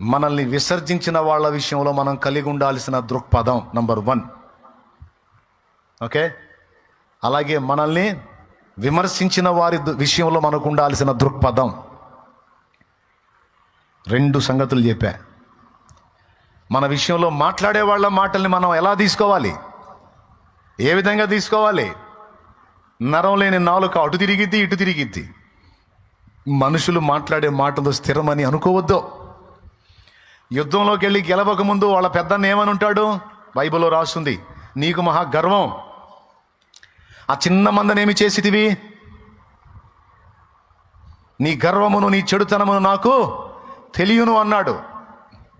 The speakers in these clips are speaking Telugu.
మనల్ని విసర్జించిన వాళ్ళ విషయంలో మనం కలిగి ఉండాల్సిన దృక్పథం నంబర్ వన్. ఓకే? అలాగే మనల్ని విమర్శించిన వారి దు- విషయంలో మనకు ఉండాల్సిన దృక్పథం. రెండు సంగతులు చెప్పా. మన విషయంలో మాట్లాడే వాళ్ళ మాటల్ని మనం ఎలా తీసుకోవాలి? ఏ విధంగా తీసుకోవాలి? నరం లేని నాలుక అటు తిరిగిద్ది ఇటు తిరిగిద్ది. మనుషులు మాట్లాడే మాటలు స్థిరమని అనుకోవద్దు. యుద్ధంలోకి వెళ్ళి గెలవక ముందు వాళ్ళ పెద్దన్న ఏమని ఉంటాడు? బైబిల్లో రాస్తుంది. నీకు మహా గర్వం. ఆ చిన్న మందనేమి చేసితివి? నీ గర్వమును నీ చెడుతనమును నాకు తెలియను అన్నాడు.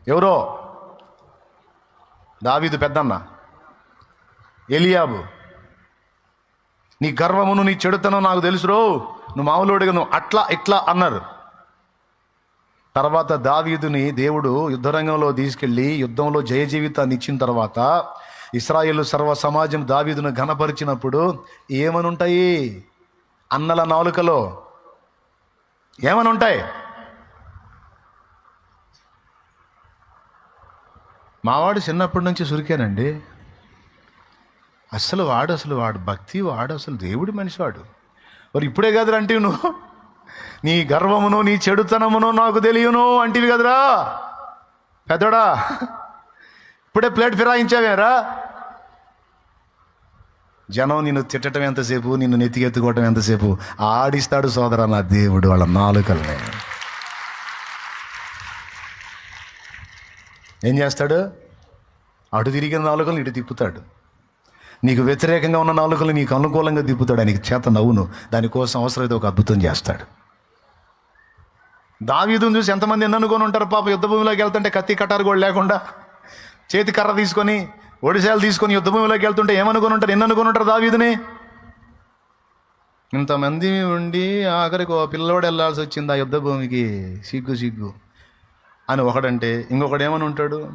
ఎవరో? దావీదు పెద్దన్న. ఎలియాబు. నీ గర్వమును నీ చెడుతనం నాకు తెలుసురో? నువ్వు మామూలుడిగా నువ్వు అట్లా ఇట్లా అన్నారు. తర్వాత దావీదుని దేవుడు యుద్ధరంగంలో తీసుకెళ్ళి యుద్ధంలో జయ జీవితాన్ని ఇచ్చిన తర్వాత ఇస్రాయేల్ సర్వ సమాజం దావీదును ఘనపరిచినప్పుడు ఏమనుంటాయి? అన్నల నాలుకలో ఏమనుంటాయి? మావాడు చిన్నప్పటి నుంచి సురికానండి. అసలు వాడు అసలు వాడు భక్తి వాడు అసలు దేవుడి మనిషి వాడు. మరి ఇప్పుడే కాదు అంటే నువ్వు? నీ గర్వమును నీ చెడుతనమును నాకు తెలియను అంటివి కదరా. పెద్దోడా ఇప్పుడే ప్లేట్ ఫిరాయించావేరా? జనం నిన్ను తిట్టడం ఎంతసేపు నిన్ను నెత్తికెత్తుకోవటం ఎంతసేపు? ఆడిస్తాడు సోదర నా దేవుడు వాళ్ళ నాలుకల్ని. ఏం చేస్తాడు? అటు తిరిగిన నాలుకలు ఇటు తిప్పుతాడు. నీకు వ్యతిరేకంగా ఉన్న నాలుకలు నీకు అనుకూలంగా తిప్పుతాడు. ఆయనకి చేత నవ్వును. దానికోసం అవసరమైతే ఒక అద్భుతం చేస్తాడు. దావీదును చూసి ఎంతమంది ఎన్ననుకొని ఉంటారు పాప యుద్ధ భూమిలోకి వెళ్తుంటే కత్తి కటారు కూడా లేకుండా చేతి కర్ర తీసుకొని ఒడిశాలు తీసుకొని యుద్ధ భూమిలోకి వెళ్తుంటే ఏమనుకొని ఉంటారు? ఎన్ననుకొని ఉంటారు దావీదుని? ఇంతమంది ఉండి ఆఖరికి ఓ పిల్లోడు వెళ్ళాల్సి వచ్చింది ఆ యుద్ధ భూమికి. సిగ్గు సిగ్గు. అని ఒకడంటే ఇంకొకడు ఏమని ఉంటాడు?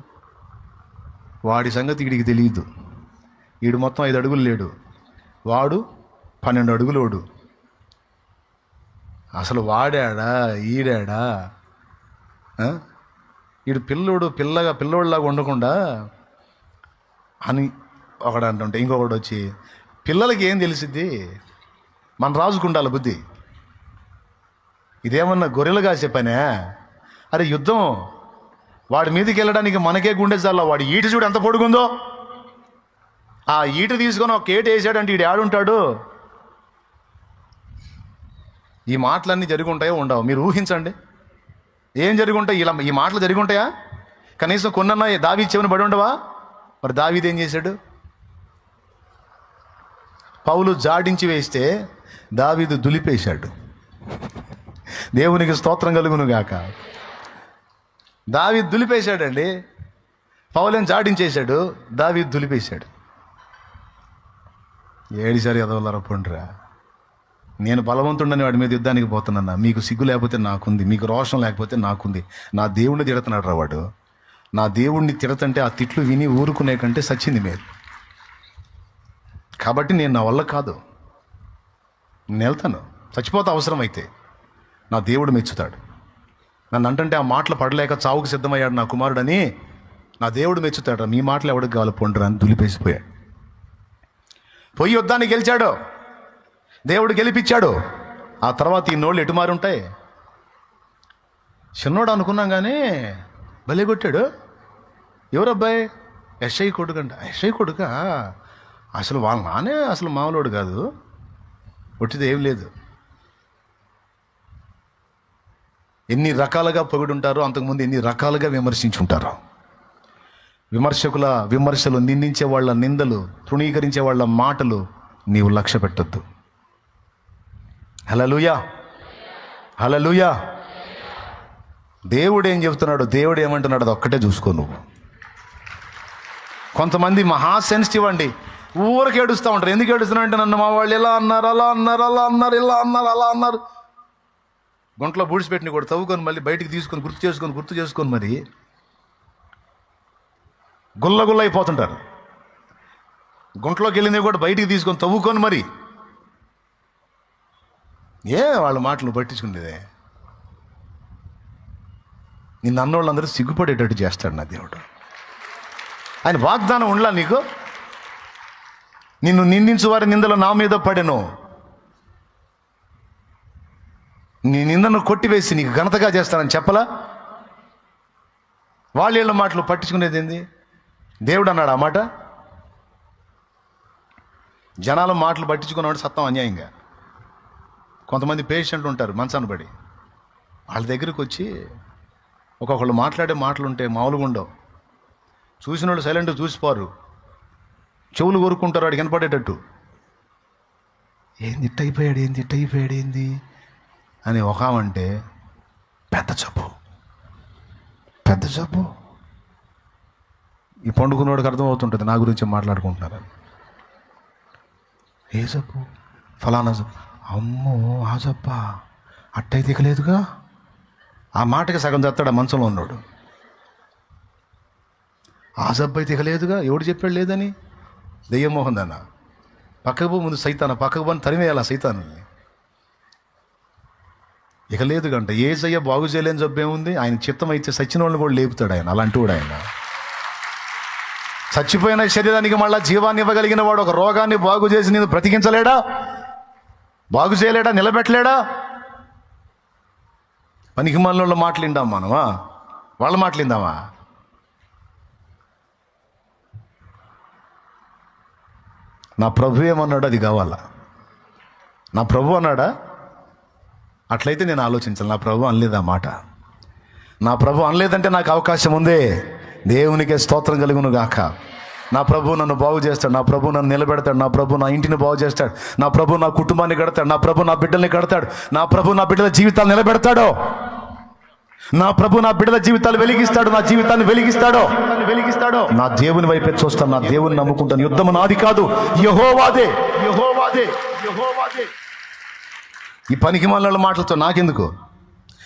వాడి సంగతి వీడికి తెలియదు వీడు మొత్తం ఐదు అడుగులు లేడు. వాడు పన్నెండు అడుగులోడు. అసలు వాడాడా? ఈడాడా? ఈడు పిల్లోడు పిల్లగా పిల్లోడిలాగా ఉండకుండా అని ఒకడు అంటుంటే ఇంకొకటి వచ్చి పిల్లలకి ఏం తెలిసిద్ది? మన రాజుకుండాలి బుద్ధి. ఇదేమన్నా గొర్రెలు కాసే పనే? అరే యుద్ధం. వాడి మీదకి వెళ్ళడానికి మనకే గుండె చాలా వాడి ఈట చూడు ఎంత పొడుగుందో. ఆ ఈట తీసుకొని ఒక కేటు వేసాడంటే ఈడు ఆడుంటాడు ఈ మాటలన్నీ జరిగి ఉంటాయో ఉండవు. మీరు ఊహించండి. ఏం జరిగి ఉంటాయి ఇలా ఈ మాటలు జరిగి ఉంటాయా కనీసం కొన్నన్నా దావీ చెవిని పడి ఉండవా? మరి దావీది ఏం చేశాడు? పౌలు జాడించి వేస్తే దావీదు దులిపేశాడు. దేవునికి స్తోత్రం కలుగును గాక. దావీ దులిపేశాడండి. పౌలేం జాడించేశాడు. దావీ దులిపేశాడు. ఏడిసారి ఎదవలరా పండురా? నేను బలవంతుండని వాడి మీద యుద్ధానికి పోతున్నా మీకు సిగ్గు లేకపోతే నాకుంది మీకు రోషం లేకపోతే నాకుంది. నా దేవుణ్ణి తిడుతున్నాడు రా వాడు. నా దేవుణ్ణి తిడతంటే ఆ తిట్లు విని ఊరుకునే కంటే సచ్చింది మీరు కాబట్టి నేను నా వల్ల కాదు. నేను వెళ్తాను చచ్చిపోతే అవసరం అయితే నా దేవుడు మెచ్చుతాడు. నన్ను అంటంటే ఆ మాటలు పడలేక చావుకు సిద్ధమయ్యాడు నా కుమారుడని నా దేవుడు మెచ్చుతాడు మీ మాటలు ఎవడికి కావాలి పొండరా అని దులిపేసిపోయాడు. పోయి యుద్ధాన్ని గెలిచాడు. దేవుడు గెలిపించాడు ఆ తర్వాత ఈ నోళ్ళు ఎటుమారి ఉంటాయి చిన్నోడు అనుకున్నాం కానీ భలే కొట్టాడు. ఎవరబ్బాయి? ఎస్ఐ కొడుకంట ఎస్ఐ కొడుక? అసలు వాళ్ళ నానే అసలు మామూలుడు కాదు. ఒట్టిది ఏం లేదు. ఎన్ని రకాలుగా పొగుడుంటారో అంతకుముందు ఎన్ని రకాలుగా విమర్శించుంటారు. విమర్శకుల విమర్శలు నిందించే వాళ్ళ నిందలు తృణీకరించే వాళ్ళ మాటలు నీవు లక్ష్య పెట్టద్దు హలలుయా హలలుయా దేవుడు ఏం చెబుతున్నాడు? దేవుడు ఏమంటున్నాడు? అది ఒక్కటే చూసుకో నువ్వు. కొంతమంది మహా సెన్సిటివ్ అండి. ఊరికి ఏడుస్తూ ఉంటారు. ఎందుకు ఏడుస్తున్నా అంటే నన్ను మా వాళ్ళు ఇలా అన్నారు అలా అన్నారు అలా అన్నారు ఇలా అన్నారు అలా అన్నారు. గుంట్లో బూడిసిపెట్టిన కూడా తవ్వుకొని మళ్ళీ బయటికి తీసుకొని గుర్తు చేసుకొని గుర్తు చేసుకొని మరి గుల్ల గుల్ల అయిపోతుంటారు గుంట్లోకి వెళ్ళినవి కూడా బయటికి తీసుకొని తవ్వుకొని మరి ఏ వాళ్ళ మాటలు పట్టించుకునేదే? నిన్న అన్నోళ్ళందరూ సిగ్గుపడేటట్టు చేస్తాడు నా దేవుడు. ఆయన వాగ్దానం ఉండలా నీకు? నిన్ను నిందించు వారి నిందలో నా మీద పడెను. నీ నిందను కొట్టివేసి నీకు ఘనతగా చేస్తానని చెప్పలా? వాళ్ళ మాటలు పట్టించుకునేది ఏంది? దేవుడు అన్నాడు ఆ మాట? జనాల మాటలు పట్టించుకున్నాడు సత్తం అన్యాయంగా. కొంతమంది పేషెంట్లు ఉంటారు మంచాన్ని పడి. వాళ్ళ దగ్గరికి వచ్చి ఒక్కొక్కళ్ళు మాట్లాడే మాటలు ఉంటే మామూలుగా ఉండవు. చూసిన వాళ్ళు సైలెంట్ చూసిపోరు. చెవులు కోరుకుంటారు వాడికి కనపడేటట్టు ఏంది ఇట్ట అయిపోయాడు ఏంది ఇట్ట అయిపోయాడు ఏంది? అని ఒక అంటే పెద్ద జబ్బు. పెద్ద జబ్బు. ఈ పండుకున్నవాడికి అర్థమవుతుంటుంది నా గురించి మాట్లాడుకుంటున్నారని. ఏ జబ్బు? ఫలానా జబ్బు. అమ్మో ఆజప్ప అట్టయి దిగలేదుగా? ఆ మాటకి సగం తెస్తాడు ఆ మంచంలో ఉన్నాడు. ఆజబ్బాయి దిగలేదుగా? ఎవడు చెప్పాడు లేదని? దెయ్యమోహన్ మోహన్ పక్కకు పో ముందు సైతాన పక్కకు పోని తరిమేయాలి ఆ సైతాన్ని ఇక లేదు గంట ఏ సయ్య బాగు చేయలేని జబ్బు ఉంది ఆయన చిత్తం అయితే సచ్చిన వాళ్ళని కూడా లేపుతాడు ఆయన. అలాంటి వాడు ఆయన. చచ్చిపోయిన శరీరానికి మళ్ళీ జీవాన్ని ఇవ్వగలిగిన వాడు ఒక రోగాన్ని బాగు చేసి నేను బ్రతికించలేడా? బాగు చేయలేడా నిలబెట్టలేడా? పనికి మనలో మాట్లాడిందాం మనమా? వాళ్ళ మాట్లాడిందామా నా ప్రభు ఏమన్నాడు అది కావాలా? నా ప్రభు అన్నాడా? అట్లయితే నేను ఆలోచించాలి. నా ప్రభు అనలేదు ఆ మాట? నా ప్రభు అనలేదంటే నాకు అవకాశం ఉంది. దేవునికే స్తోత్రం కలుగును గాక. నా ప్రభు నన్ను బాగు చేస్తాడు నా ప్రభు నన్ను నిలబెడతాడు నా ప్రభు నా ఇంటిని బాగు చేస్తాడు నా ప్రభు నా కుటుంబాన్ని కడతాడు నా ప్రభు నా బిడ్డల్ని కడతాడు నా ప్రభు నా బిడ్డల జీవితాలు నిలబెడతాడు. నా ప్రభు నా బిడ్డల జీవితాలు వెలిగిస్తాడు నా జీవితాన్ని వెలిగిస్తాడు. వెలిగిస్తాడు నా దేవుని వైపే చూస్తాను నా దేవుని నమ్ముకుంటాను. యుద్ధం నాది కాదు యహోవాదే. యహోవాదే యహోవాదే. ఈ పనికి మళ్ళ మాటలతో నాకెందుకు?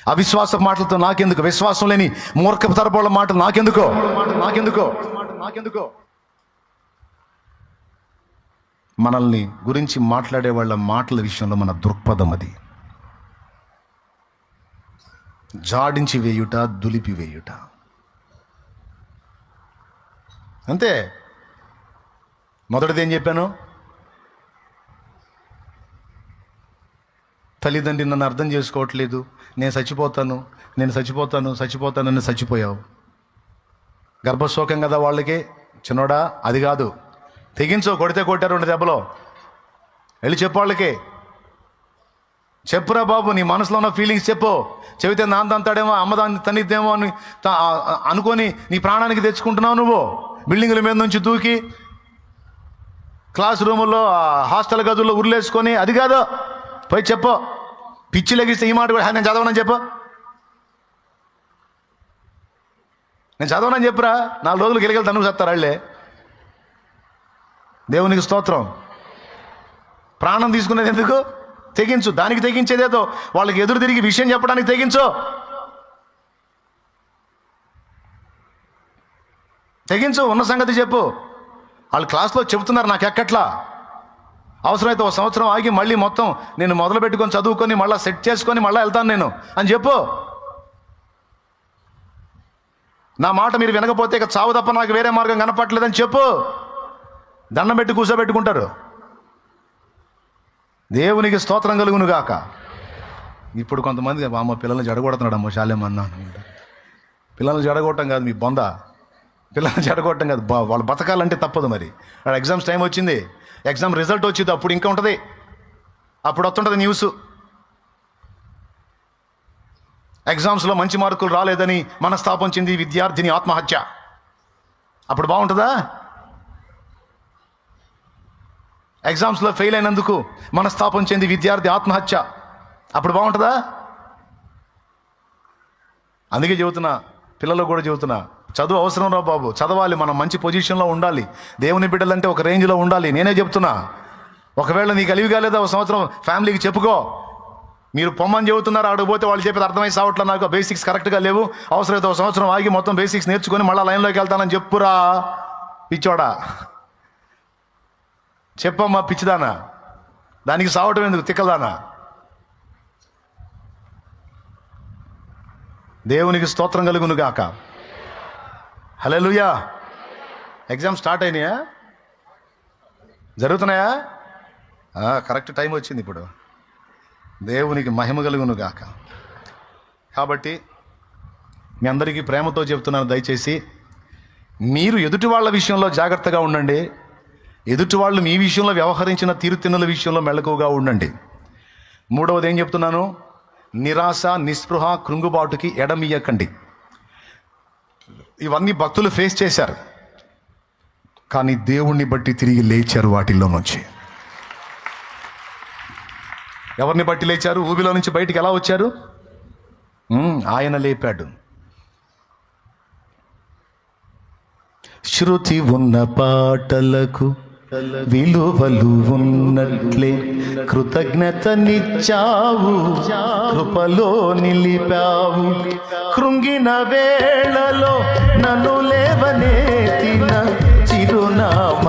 అవిశ్వాస మాటలతో నాకెందుకు? విశ్వాసం లేని మూర్ఖ తరపుల మాటలు నాకెందుకో? నాకెందుకో? నాకెందుకో? మనల్ని గురించి మాట్లాడే వాళ్ళ మాటల విషయంలో మన దృక్పథం అది. జాడించి వేయుట దులిపి వేయుట. అంతే. మొదటిది ఏం చెప్పాను? తల్లిదండ్రి నన్ను అర్థం చేసుకోవట్లేదు. నేను చచ్చిపోతాను. నేను చచ్చిపోతాను. చచ్చిపోతాను. చచ్చిపోయావు. గర్భశోకం కదా వాళ్ళకి? చిన్నోడా? అది కాదు. తెగించో కొడితే కొట్టారు రెండు దెబ్బలో. వెళ్ళి చెప్పు వాళ్ళకి. చెప్పురా బాబు నీ మనసులో ఉన్న ఫీలింగ్స్ చెప్పు. చెబితే నాన్న అంతాడేమో అమ్మ దాన్ని తన్నిద్దేమో అని అనుకొని నీ ప్రాణానికి తెచ్చుకుంటున్నావు నువ్వు. బిల్డింగుల మీద నుంచి దూకి క్లాస్ రూముల్లో హాస్టల్ గదుల్లో ఉర్లేసుకొని అది కాదు పోయి చెప్పు. పిచ్చి లెగిస్తే ఈ మాట కూడా నేను చదవనని చెప్పు. నేను చదవనని చెప్పురా నాలుగు రోజులు గెలిగలు తనుకు చెప్తారు వాళ్ళే. దేవునికి స్తోత్రం. ప్రాణం తీసుకునేది ఎందుకు? తెగించు. దానికి తెగించేదేదో వాళ్ళకి ఎదురు తిరిగి విషయం చెప్పడానికి తెగించు. తెగించు. ఉన్న సంగతి చెప్పు. వాళ్ళు క్లాస్లో చెబుతున్నారు నాకు ఎక్కట్లా అవసరమైతే ఒక సంవత్సరం ఆగి మళ్ళీ మొత్తం నేను మొదలు పెట్టుకొని చదువుకొని మళ్ళీ సెట్ చేసుకొని మళ్ళీ వెళ్తాను నేను. అని చెప్పు. నా మాట మీరు వినకపోతే ఇక చావు తప్ప నాకు వేరే మార్గం కనపట్లేదని చెప్పు. దండం పెట్టి కూర్చోబెట్టుకుంటారు. దేవునికి స్తోత్రం కలుగును గాక ఇప్పుడు కొంతమంది అమ్మ పిల్లల్ని జడగొడుతున్నాడు అమ్మ శాలేమన్నా పిల్లల్ని జడగొట్టం కాదు మీ బొంద. పిల్లల్ని జడగొట్టం కాదు. వాళ్ళు బతకాలంటే తప్పదు మరి. వాడు ఎగ్జామ్స్ టైం వచ్చింది. ఎగ్జామ్ రిజల్ట్ వచ్చింది. అప్పుడు ఇంకా ఉంటుంది. అప్పుడు వస్తుంటుంది న్యూస్. ఎగ్జామ్స్లో మంచి మార్కులు రాలేదని మనస్తాపం చెంది విద్యార్థిని ఆత్మహత్య. అప్పుడు బాగుంటుందా? ఎగ్జామ్స్లో ఫెయిల్ అయినందుకు మనస్తాపం చెంది విద్యార్థి ఆత్మహత్య. అప్పుడు బాగుంటుందా? అందుకే చెబుతున్నా పిల్లలకు కూడా చెబుతున్నా చదువు అవసరం రా బాబు. చదవాలి మనం మంచి పొజిషన్లో ఉండాలి. దేవుని బిడ్డలంటే ఒక రేంజ్లో ఉండాలి. నేనే చెప్తున్నా ఒకవేళ నీకు అలివి కాలేదా ఒక సంవత్సరం ఫ్యామిలీకి చెప్పుకో. మీరు పొమ్మని చెబుతున్నారు ఆడికి పోతే వాళ్ళు చెప్పేది అర్థమై సావట్లా నాకు బేసిక్స్ కరెక్ట్గా లేవు. అవసరమైతే ఒక సంవత్సరం ఆగి మొత్తం బేసిక్స్ నేర్చుకొని మళ్ళీ లైన్లోకి వెళ్తానని చెప్పురా పిచ్చోడా. చెప్పమ్మా పిచ్చిదానా. దానికి సావటం ఎందుకు? తిక్కదానా దేవునికి స్తోత్రం కలుగును గాక హలోయా ఎగ్జామ్ స్టార్ట్ అయినాయా? జరుగుతున్నాయా? కరెక్ట్ టైం వచ్చింది ఇప్పుడు. దేవునికి మహిమ కలుగును గాక కాబట్టి మీ అందరికీ ప్రేమతో చెప్తున్నాను దయచేసి మీరు ఎదుటి వాళ్ళ విషయంలో జాగ్రత్తగా ఉండండి. ఎదుటి వాళ్ళు మీ విషయంలో వ్యవహరించిన తీరుతిన్నుల విషయంలో మెళకువగా ఉండండి. మూడవది ఏం చెప్తున్నాను? నిరాశ నిస్పృహ కృంగుబాటుకి ఎడమియ్యకండి ఇవన్నీ భక్తులు ఫేస్ చేశారు. కానీ దేవుణ్ణి బట్టి తిరిగి లేచారు వాటిల్లో నుంచి. ఎవరిని బట్టి లేచారు? ఊబిలో నుంచి బయటికి ఎలా వచ్చారు? ఆయన లేపాడు. శృతి ఉన్న పాటలకు విలువలు ఉన్నట్లే కృతజ్ఞతనిచ్చావు కృపలో నిలిపావు. కృంగిన వేళలో నన్ను లేవనే తిన చిరునామ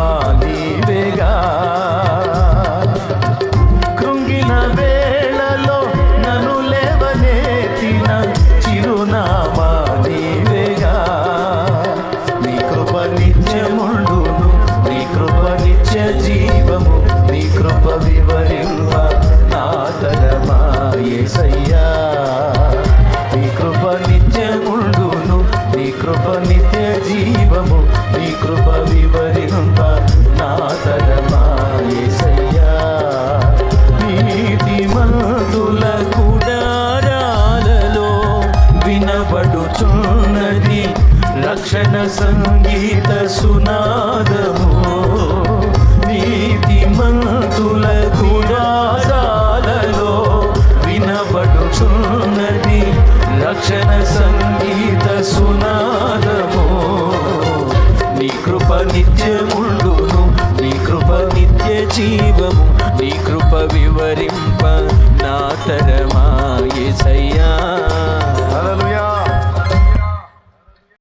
జీవము నీ